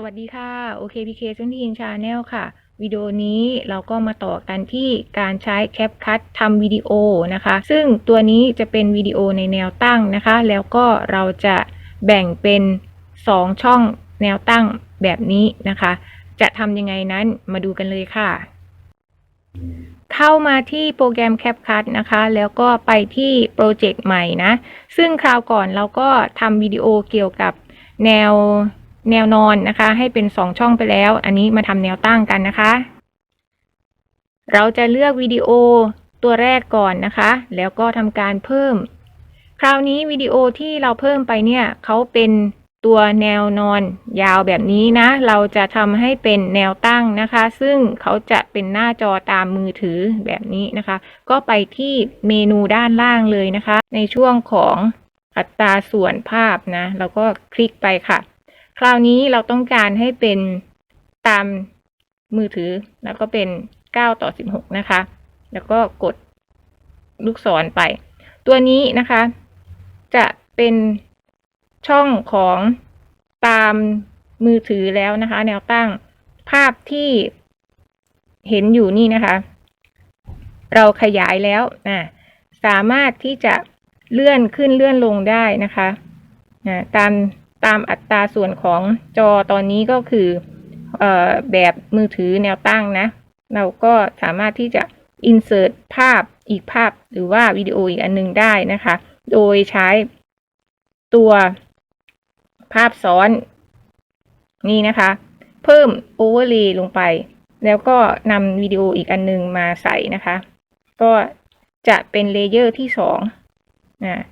สวัสดีค่ะโอเคพีเคเซนทีนชาแนลค่ะ วิดีโอนี้เราก็มาต่อกันที่การใช้แคปคัททำวิดีโอนะคะ ซึ่งตัวนี้จะเป็นวิดีโอในแนวตั้งนะคะ แล้วก็เราจะแบ่งเป็น 2 ช่องแนวตั้งแบบนี้นะคะ จะทำยังไงนั้นมาดูกันเลยค่ะ เข้ามาที่โปรแกรม CapCut นะคะ แล้วก็ไปที่โปรเจกต์ใหม่นะ ซึ่งคราวก่อนเราก็ทำวิดีโอเกี่ยวกับแนว แนวนอนนะคะ ให้เป็น 2 ช่องไปแล้ว อันนี้มาทำแนวตั้งกันนะคะ เราจะเลือกวิดีโอตัวแรกก่อนนะคะ แล้วก็ทำการเพิ่ม คราวนี้วิดีโอที่เราเพิ่มไปเนี่ยเขาเป็นตัวแนวนอนยาวแบบนี้นะ เราจะทำให้เป็นแนวตั้งนะคะ ซึ่งเขาจะเป็นหน้าจอตามมือถือแบบนี้นะคะ ก็ไปที่เมนูด้านล่างเลยนะคะ ในช่วงของอัตราส่วนภาพนะ เราก็คลิกไปค่ะ คราวนี้เราต้องการให้เป็นตามมือถือ แล้วก็เป็น 9 ต่อ 16 นะคะ แล้วก็กดลูกศรไป ตัวนี้นะคะ จะเป็นช่องของตามมือถือแล้วนะคะ แนวตั้งภาพที่เห็นอยู่นี่นะคะ เราขยายแล้วนะสามารถที่จะเลื่อนขึ้นเลื่อนลงได้นะคะนะตาม ตามอัตราส่วนของจอตอนนี้ก็คือออแบบมือถือแนวตั้งนะ เราก็สามารถที่จะ insert ภาพอีกภาพหรือว่าวิดีโออีกอันหนึงได้นะคะ โดยใช้ตัวภาพซ้อนนี่นะคะ เพิ่ม overlay ลงไป แล้วก็นำวิดีโออีกอันหนึงมาใส่นะคะ ก็จะเป็นเลเยอร์ที่สองนะ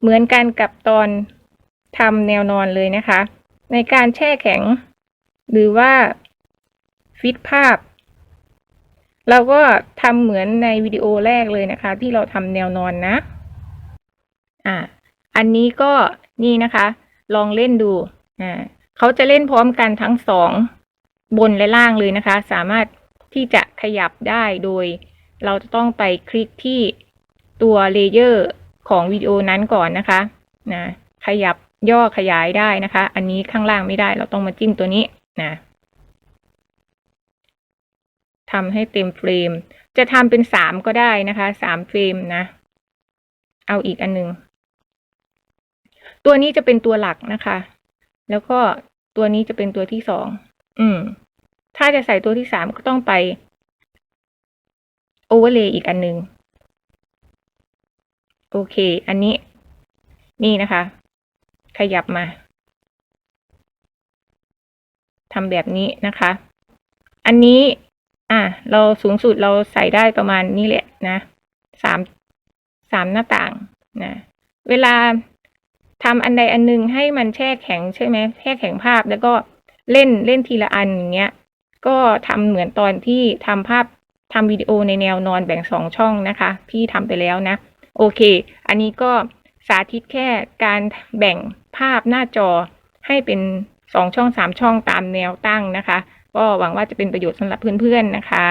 เหมือนกันกับตอน ทำแนวนอนเลยนะคะ ในการแช่แข็ง หรือว่าฟิตภาพ เราก็ทำเหมือนในวิดีโอแรกเลยนะคะ ที่เราทำแนวนอนนะ อ่า อันนี้ก็นี่นะคะ ลองเล่นดู อ่าเขาจะเล่นพร้อมกันทั้งสองบนและล่างเลยนะคะ สามารถที่จะขยับได้โดย เราจะต้องไปคลิกที่ตัวเลเยอร์ของวิดีโอนั้นก่อนนะคะนะขยับ ย่อขยายได้นะคะ อันนี้ข้างล่างไม่ได้เราต้องมาจิ้มตัวนี้นะทำให้เต็มเฟรม จะทำเป็นสามก็ได้นะคะสามเฟรมนะ เอาอีกอันหนึ่งตัวนี้จะเป็นตัวหลักนะคะ แล้วก็ตัวนี้จะเป็นตัวที่สอง อืม ถ้าจะใส่ตัวที่สามก็ต้องไปโอเวอร์เลย์อีกอันหนึ่ง โอเค อันนี้ นี่นะคะ ขยับมาทำแบบนี้นะคะ อันนี้ อะ เราสูงสุดเราใส่ได้ประมาณนี้แหละนะสามสามหน้าต่างนะ เวลาทำอันใดอันหนึ่งให้มันแช่แข็งใช่ไหมแช่แข็งภาพแล้วก็เล่นเล่นทีละอันอย่างเงี้ย ก็ทำเหมือนตอนที่ทำภาพทำวิดีโอในแนวนอนแบ่งสองช่องนะคะ พี่ทำไปแล้วนะ โอเค อันนี้ก็ สาธิตแค่การแบ่งภาพหน้าจอให้เป็นสองช่องสามช่องตามแนวตั้งนะคะ ก็หวังว่าจะเป็นประโยชน์สำหรับเพื่อนๆนะคะ